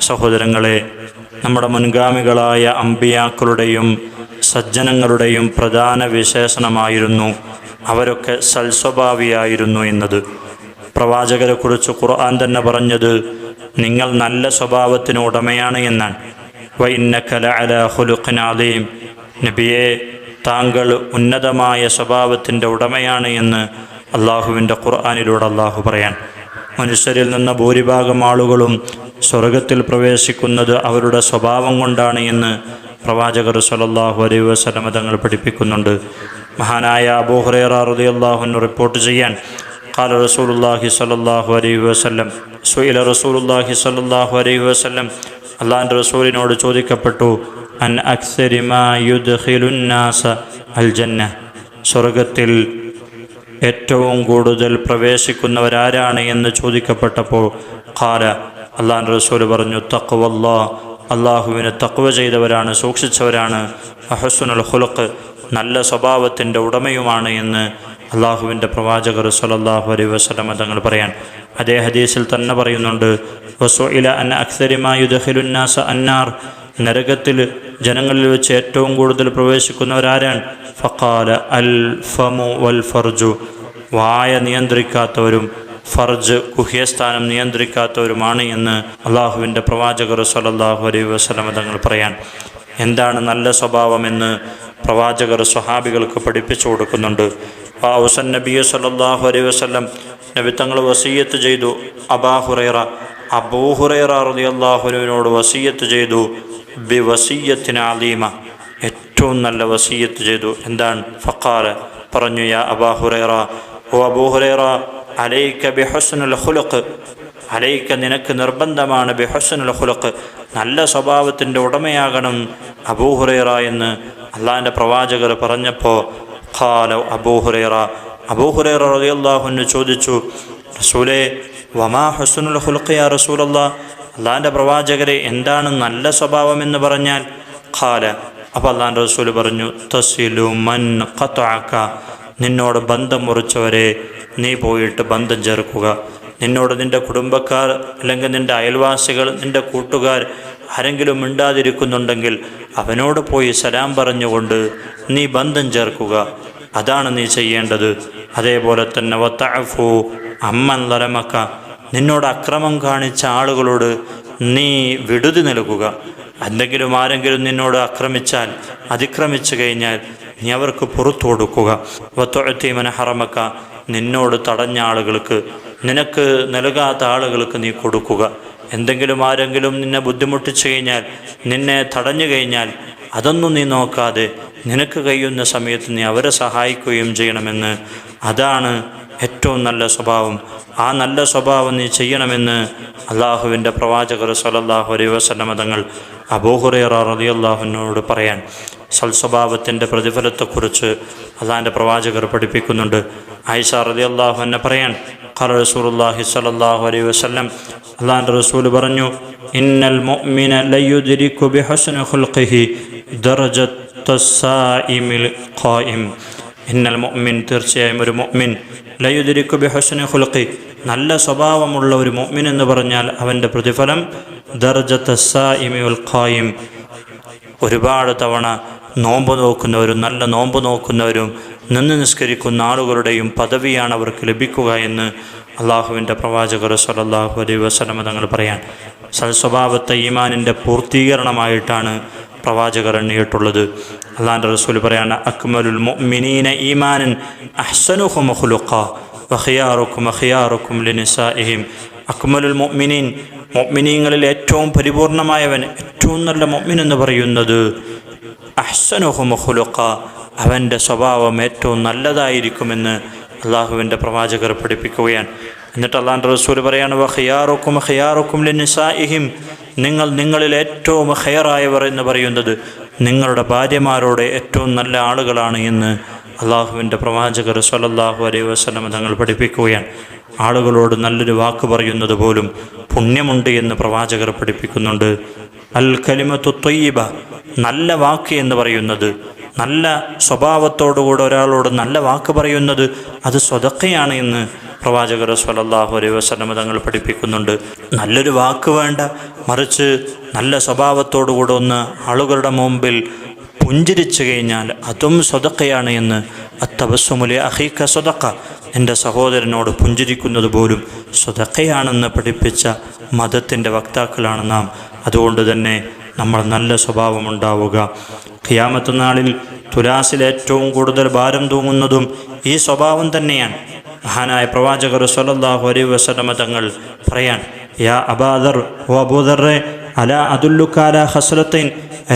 സഹോദരങ്ങളെ നമ്മുടെ മുൻഗാമികളായ അമ്പിയാക്കളുടെയും സജ്ജനങ്ങളുടെയും പ്രധാന വിശേഷണമായിരുന്നു അവരൊക്കെ സൽസ്വഭാവിയായിരുന്നു എന്നത്. പ്രവാചകരെക്കുറിച്ച് ഖുർആൻ തന്നെ പറഞ്ഞത് നിങ്ങൾ നല്ല സ്വഭാവത്തിന് ഉടമയാണ് എന്നാണ്. വൈന്നക്കല അല ഹുലുഖനാദീം നബിയെ താങ്കൾ ഉന്നതമായ സ്വഭാവത്തിന്റെ ഉടമയാണ് എന്ന് അള്ളാഹുവിന്റെ ഖുർആാനിലൂടെ അള്ളാഹു പറയാൻ. മനുഷ്യരിൽ നിന്ന് ഭൂരിഭാഗം ആളുകളും സ്വർഗത്തിൽ പ്രവേശിക്കുന്നത് അവരുടെ സ്വഭാവം കൊണ്ടാണ് എന്ന് പ്രവാചകർ സലല്ലാഹു അലൈഹി വസല്ലമ തങ്ങൾ പഠിപ്പിക്കുന്നുണ്ട് മഹാനായ അബൂഹുറേറ റളിയല്ലാഹു റിപ്പോർട്ട് ചെയ്യാൻ قال رسول الله صلى الله عليه وسلم സുയില റസൂലുള്ളാഹി സ്വല്ലല്ലാഹു അലൈഹി വസല്ലം അള്ളാഹിൻ്റെ റസൂലിനോട് ചോദിക്കപ്പെട്ടു അൻ അക്സരിമാ യുദ്ഖിലുന്നാസ അൽ ജന്ന സ്വർഗത്തിൽ ഏറ്റവും കൂടുതൽ പ്രവേശിക്കുന്നവരാരാണ് എന്ന് ചോദിക്കപ്പെട്ടപ്പോൾ ഖാല അള്ളാൻ റസൂൽ പറഞ്ഞു തക്കുവല്ല അള്ളാഹുവിനെ തക്കുവ ചെയ്തവരാണ് സൂക്ഷിച്ചവരാണ്. അഹസുനുൽ ഹുലക്ക് നല്ല സ്വഭാവത്തിന്റെ ഉടമയുമാണ് എന്ന് അള്ളാഹുവിന്റെ പ്രവാചകർ സലല്ലാഹു അലൈ വസ്ലമ തങ്ങൾ പറയാൻ. അതേ ഹദീസിൽ തന്നെ പറയുന്നുണ്ട് വസുഇല അൻ അക്സരിമായുദഹിലുന്നാസ അന്നാർ. നരകത്തിൽ ജനങ്ങളിൽ വെച്ച് ഏറ്റവും കൂടുതൽ പ്രവേശിക്കുന്നവരാരാണ്? ഫക്കാല അൽ ഫമു വൽ ഫർജു. വായ നിയന്ത്രിക്കാത്തവരും ഫർജ് ഗുഹ്യസ്ഥാനം നിയന്ത്രിക്കാത്തവരുമാണ് എന്ന് അള്ളാഹുവിന്റെ പ്രവാചകർ സലല്ലാഹു അലൈഹി വസ്ലമ തങ്ങൾ പറയാൻ. എന്താണ് നല്ല സ്വഭാവമെന്ന് പ്രവാചകർ സ്വഹാബികൾക്ക് പഠിപ്പിച്ചു കൊടുക്കുന്നുണ്ട്. ഔസൻ നബിയ സല്ലാഹു അലൈഹി വസ്ലം നബി തങ്ങൾ വസീയത്ത് ചെയ്തു. അബാഹുറൈറ അബൂഹുറൈറ റതി അള്ളാഹുനുവിനോട് വസീയത്ത് ചെയ്തു. ബി വസീയത്തിന് അലീമ. ഏറ്റവും നല്ല വസീയത്ത് ചെയ്തു. എന്താണ്? ഫക്കാല പറഞ്ഞു യാ അബാഹുറേറ ഓ അബൂഹുറൈറ അലൈക്ക ബിഹുസ്നുൽ ഖുലുഖ്. അലൈക്ക നിനക്ക് നിർബന്ധമാണ് ബിഹുസ്നുൽ ഖുലുഖ്. നല്ല സ്വഭാവത്തിന്റെ ഉടമയാകണം അബൂഹുറൈറ എന്ന് അള്ളാഹിന്റെ പ്രവാചകർ പറഞ്ഞപ്പോൾ ഖാല അബൂഹുറൈറ അബൂഹുറൈറ അൻഹു ചോദിച്ചു റസൂലേ വമാ ഹുസ്നുൽ ഖുലുഖ് യാ റസൂലല്ലാ? അള്ളാഹിന്റെ പ്രവാചകരെ എന്താണ് നല്ല സ്വഭാവം എന്ന് പറഞ്ഞാൽ? ഖാല അപ്പോൾ അള്ളാന്റെ റസൂൽ പറഞ്ഞു തസിലു മൻ ഖത്താക്ക നിന്നോട് ബന്ധം മുറിച്ചവരെ നീ പോയിട്ട് ബന്ധം ചേർക്കുക. നിന്നോട് നിന്റെ കുടുംബക്കാർ അല്ലെങ്കിൽ നിന്റെ അയൽവാസികൾ നിന്റെ കൂട്ടുകാർ ആരെങ്കിലും മിണ്ടാതിരിക്കുന്നുണ്ടെങ്കിൽ അവനോട് പോയി സലാം പറഞ്ഞുകൊണ്ട് നീ ബന്ധം ചേർക്കുക. അതാണ് നീ ചെയ്യേണ്ടത്. അതേപോലെ തന്നെ വത്താഫു അമ്മൻ ലരമക്ക നിന്നോട് അക്രമം കാണിച്ച ആളുകളോട് നീ വിടുതി നൽകുക. എന്തെങ്കിലും ആരെങ്കിലും നിന്നോട് ആക്രമിച്ചാൽ അതിക്രമിച്ചു കഴിഞ്ഞാൽ നീ അവർക്ക് പുറത്തു കൊടുക്കുക. വത്തൊഴത്തീമന ഹറമക്ക നിന്നോട് തടഞ്ഞ ആളുകൾക്ക് നിനക്ക് നൽകാത്ത ആളുകൾക്ക് നീ കൊടുക്കുക. എന്തെങ്കിലും ആരെങ്കിലും നിന്നെ ബുദ്ധിമുട്ടിച്ചു കഴിഞ്ഞാൽ നിന്നെ തടഞ്ഞു കഴിഞ്ഞാൽ അതൊന്നും നീ നോക്കാതെ നിനക്ക് കഴിയുന്ന സമയത്ത് നീ അവരെ സഹായിക്കുകയും ചെയ്യണമെന്ന്. അതാണ് ഏറ്റവും നല്ല സ്വഭാവം. ആ നല്ല സ്വഭാവം നീ ചെയ്യണമെന്ന് അള്ളാഹുവിന്റെ പ്രവാചകർ സലല്ലാഹു അലൈ വസല്ലമ തങ്ങൾ അബൂഹുറൈറ അള്ളാഹുവിനോട് പറയാൻ സൽസ്വഭാവത്തിന്റെ പ്രതിഫലത്തെക്കുറിച്ച് അള്ളാഹിന്റെ പ്രവാചകർ പഠിപ്പിക്കുന്നുണ്ട്. ആയിഷ റളിയല്ലാഹു എന്നെ പറയാൻ ഖല റസൂലുള്ളാഹി സലല്ലാഹു അലൈ വസ്ലം അള്ളാഹിന്റെ റസൂൽ പറഞ്ഞു ഇന്നൽ മുഅ്മിന ഖുൽഖിഹി ഖായിം. ഇന്നൽ മുഅ്മിൻ തീർച്ചയായും ഒരു മുഅ്മിൻ ലയുദ്രിക്കു ഹസന ഖുൽഖി. നല്ല സ്വഭാവമുള്ള ഒരു മുഅ്മിൻ എന്ന് പറഞ്ഞാൽ അവന്റെ പ്രതിഫലം ദർജത്തസ്സായിമിൽ ഖായിം. ഒരുപാട് തവണ നോമ്പ് നോക്കുന്നവരും നല്ല നോമ്പ് നോക്കുന്നവരും നിന്ന് നിസ്കരിക്കുന്ന ആളുകളുടെയും പദവിയാണ് അവർക്ക് ലഭിക്കുക എന്ന് അള്ളാഹുവിന്റെ പ്രവാചകർ സലല്ലാഹു അലൈഹി വസ്ലമ തങ്ങൾ പറയാൻ. സൽസ്വഭാവത്തെ ഈമാനിന്റെ പൂർത്തീകരണമായിട്ടാണ് പ്രവാചകർ എണ്ണിയിട്ടുള്ളത്. അള്ളാന്റെ റസൂൽ പറയാണ് അക്മലുൽ മുഅ്മിനീന ഈമാനൻ അഹ്സനുഹു മുഖ്ലുഖ വഖിയാറുക്കും അഖിയാറുക്കും ലിനിസാഇഹിം. അക്മലുൽ മുഅ്മിനീൻ മുഅ്മിനീങ്ങളിൽ ഏറ്റവും പരിപൂർണമായവൻ ഏറ്റവും നല്ല മുഅ്മിൻ എന്ന് പറയുന്നത് അഹ്സനുഹു മുഖ്ലുഖ അവന്റെ സ്വഭാവം ഏറ്റവും നല്ലതായിരിക്കുമെന്ന് അള്ളാഹുവിന്റെ പ്രവാചകർ പഠിപ്പിക്കുകയാണ്. എന്നിട്ട് അള്ളാഹിന്റെ റസൂൽ പറയാണ് വഖിയാറുക്കും ഖിയാറുക്കും ലിനിസാഇഹിം. നിങ്ങൾ നിങ്ങളിൽ ഏറ്റവും ഹെയറായവർ എന്ന് പറയുന്നത് നിങ്ങളുടെ ഭാര്യമാരോട് ഏറ്റവും നല്ല ആളുകളാണ് എന്ന് അള്ളാഹുവിന്റെ പ്രവാചകർ സലല്ലാഹു അലൈഹി വസ്ലം തങ്ങൾ പഠിപ്പിക്കുകയാണ്. ആളുകളോട് നല്ലൊരു വാക്ക് പറയുന്നത് പോലും പുണ്യമുണ്ട് എന്ന് പ്രവാചകർ പഠിപ്പിക്കുന്നുണ്ട്. അൽ കലിമത്തു തൊയ്യബ നല്ല വാക്ക് എന്ന് പറയുന്നത് നല്ല സ്വഭാവത്തോടുകൂടെ ഒരാളോട് നല്ല വാക്ക് പറയുന്നത് അത് സ്വതക്കയാണ് എന്ന് പ്രവാചകർ സ്വലല്ലാഹു അലൈഹി വസ്ലമ തങ്ങൾ പഠിപ്പിക്കുന്നുണ്ട്. നല്ലൊരു വാക്ക് വേണ്ട. മറിച്ച് നല്ല സ്വഭാവത്തോടുകൂടെ ഒന്ന് ആളുകളുടെ മുമ്പിൽ പുഞ്ചിരിച്ചു കഴിഞ്ഞാൽ അതും സ്വതക്കയാണ് എന്ന് അത്തബസ്സുമുലെ അഹീക്ക സ്വതക്ക എന്റെ സഹോദരനോട് പുഞ്ചിരിക്കുന്നത് പോലും സ്വതക്കയാണെന്ന് പഠിപ്പിച്ച മതത്തിന്റെ വക്താക്കളാണ് നാം. അതുകൊണ്ട് തന്നെ നമ്മൾ നല്ല സ്വഭാവമുണ്ടാവുക ഖിയാമത്ത് നാളിൽ തുലാസിൽ ഏറ്റവും കൂടുതൽ ഭാരം തൂങ്ങുന്നതും ഈ സ്വഭാവം തന്നെയാണ്. മഹാനായ പ്രവാചകർ സല്ലല്ലാഹു അലൈഹി വസല്ലമ തങ്ങൾ പറയാൻ യാ അബാദർ ഓ അബൂദറെ അല അതുല്ലുക്കാല ഹസ്രത്തൈൻ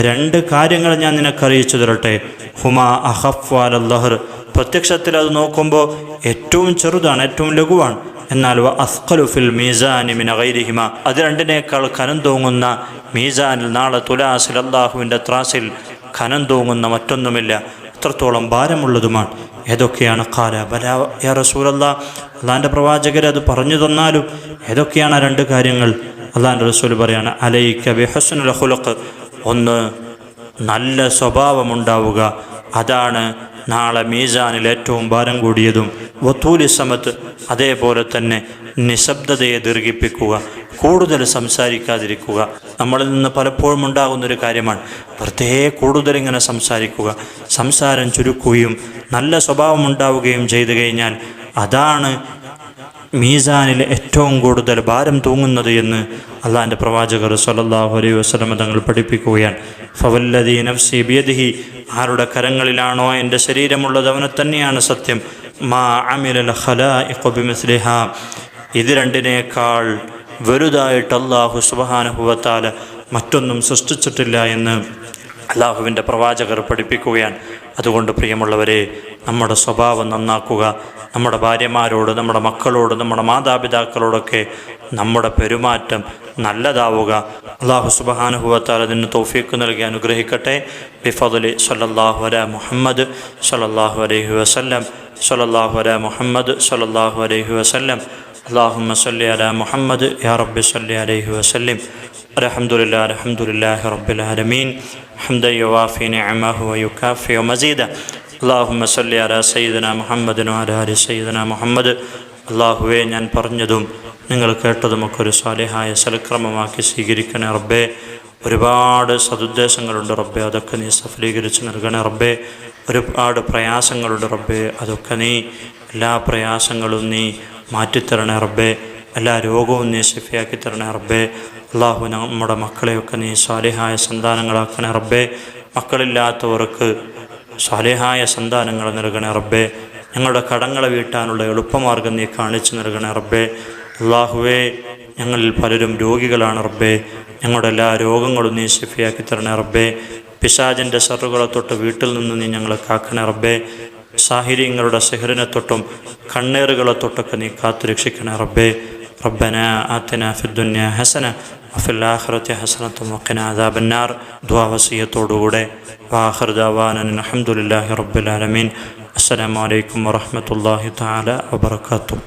രണ്ട് കാര്യങ്ങൾ ഞാൻ നിനക്ക് അറിയിച്ചു തരട്ടെ. ഹുമാ അഹഫ് അല്ലഹർ പ്രത്യക്ഷത്തിൽ അത് നോക്കുമ്പോൾ ഏറ്റവും ചെറുതാണ് ഏറ്റവും ലഘുവാണ്. എന്നാൽ വ അസ്ഖലു ഫിൽ അത് രണ്ടിനേക്കാൾ കനം തൂങ്ങുന്ന മീസാനിൽ നാളെ തുലാസിൽ അള്ളാഹുവിന്റെ ത്രാസിൽ ഖനം തൂങ്ങുന്ന മറ്റൊന്നുമില്ല. അത്രത്തോളം ഭാരമുള്ളതുമാണ്. ഏതൊക്കെയാണ്? കാല ബല യാ റസൂലല്ല അള്ളാന്റെ പ്രവാചകർ അത് പറഞ്ഞു തന്നാലും ഏതൊക്കെയാണ് ആ രണ്ട് കാര്യങ്ങൾ? അള്ളാന്റെ റസൂൽ പറയാണ് അലൈക്ക ബിഹസുൽ ഹുലക്ക് ഒന്ന് നല്ല സ്വഭാവമുണ്ടാവുക. അതാണ് നാളെ മീസാനിൽ ഏറ്റവും ഭാരം കൂടിയതും. വത്തൂലി സമത്ത് അതേപോലെ തന്നെ നിശബ്ദതയെ ദീർഘിപ്പിക്കുക. കൂടുതൽ സംസാരിക്കാതിരിക്കുക. നമ്മളിൽ നിന്ന് പലപ്പോഴും ഉണ്ടാകുന്നൊരു കാര്യമാണ് വെറുതെ കൂടുതൽ ഇങ്ങനെ സംസാരിക്കുക. സംസാരം ചുരുക്കുകയും നല്ല സ്വഭാവം ഉണ്ടാവുകയും ചെയ്തു കഴിഞ്ഞാൽ അതാണ് മീസാനിൽ ഏറ്റവും കൂടുതൽ ഭാരം തൂങ്ങുന്നത് എന്ന് അള്ളാഹിന്റെ പ്രവാചകർ സലല്ലാഹു അലൈഹി വസല്ലം തങ്ങൾ പഠിപ്പിക്കുകയാണ്. ഫവല്ലദീ നഫ്സി ബിയദിഹി ആരുടെ കരങ്ങളിലാണോ എന്റെ ശരീരമുള്ളത് അവനെ തന്നെയാണ് സത്യം. മാ അമിലൽ ഹല ബിമിസ്ലിഹ. ഇത് രണ്ടിനേക്കാൾ വലുതായിട്ട് അള്ളാഹു സുബഹാനുഭവത്താൽ മറ്റൊന്നും സൃഷ്ടിച്ചിട്ടില്ല എന്ന് അള്ളാഹുവിന്റെ പ്രവാചകർ പഠിപ്പിക്കുകയാണ്. അതുകൊണ്ട് പ്രിയമുള്ളവരെ നമ്മുടെ സ്വഭാവം നന്നാക്കുക നമ്മുടെ ഭാര്യമാരോട് നമ്മുടെ മക്കളോട് നമ്മുടെ മാതാപിതാക്കളോടൊക്കെ നമ്മുടെ പെരുമാറ്റം നല്ലതാവുക. അള്ളാഹു സുബഹാനുഭവത്താൽ അതിന് തോഫീക്ക് നൽകി അനുഗ്രഹിക്കട്ടെ. ബിഫദലി സല്ലല്ലാഹു അല മുഹമ്മദ് സല്ലല്ലാഹു അലൈഹി വസല്ലം സല്ലല്ലാഹു അല മുഹമ്മദ് സല്ലല്ലാഹു അലൈഹി വസല്ലം. اللهم صل على محمد يا رب صل عليه وسلم الحمد لله الحمد لله رب العالمين حمدا يوافي نعمه ويكافئ مزيدا اللهم صل على سيدنا محمد وعلى ال سيدنا محمد അള്ളാഹുവെ ഞാൻ പറഞ്ഞതും നിങ്ങൾ കേട്ടതുമൊക്കെ ഒരു സ്വാലിഹായ സലക്രമമാക്കി സ്വീകരിക്കണേ റബ്ബേ ഒരുപാട് സതുദ്ദേശങ്ങളുണ്ട് റബ്ബേ അതൊക്കെ നീ സഫലീകരിച്ച് നൽകണേ റബ്ബേ ഒരുപാട് പ്രയാസങ്ങളുണ്ട് റബ്ബേ അതൊക്കെ നീ എല്ലാ പ്രയാസങ്ങളും നീ മാറ്റിത്തരണേ റബ്ബേ. എല്ലാ രോഗവും നീ ശിഫയാക്കി തരണേ റബ്ബേ. അള്ളാഹു നമ്മുടെ മക്കളെയൊക്കെ നീ സ്വാലിഹായ സന്താനങ്ങളാക്കണേ റബ്ബേ. മക്കളില്ലാത്തവർക്ക് സ്വാലിഹായ സന്താനങ്ങൾ നൽകണേ റബ്ബേ. ഞങ്ങളുടെ കടങ്ങളെ വീട്ടാനുള്ള എളുപ്പമാർഗം നീ കാണിച്ചു നൽകണേ റബ്ബേ. അള്ളാഹുവേ ഞങ്ങളിൽ പലരും രോഗികളാണ് റബ്ബേ. ഞങ്ങളുടെ എല്ലാ രോഗങ്ങളും നീ ശിഫയാക്കി തരണേ റബ്ബേ. പിശാജിന്റെ ഷറുകളെ തൊട്ട് വീട്ടിൽ നിന്ന് നീ ഞങ്ങളെ കാക്കണേ റബ്ബേ. സാഹിര്യങ്ങളുടെ സെഹറിനെ തൊട്ടും കണ്ണേറുകളെ തൊട്ടൊക്കെ നീ കാത്തു രക്ഷിക്കണേ റബ്ബേ ربنا آتنا في الدنيا حسنة وفي الآخرة حسنة وقنا عذاب النار دعا വസിയത്തോടുകൂടെ വാഹർ ദാവാനൻ അലഹമുല്ലാഹി റബ്ബുൽ ആലമീൻ അസ്സലാമു അലൈക്കും വറഹ്മത്തുള്ളാഹി തആല വബറകാതുഹു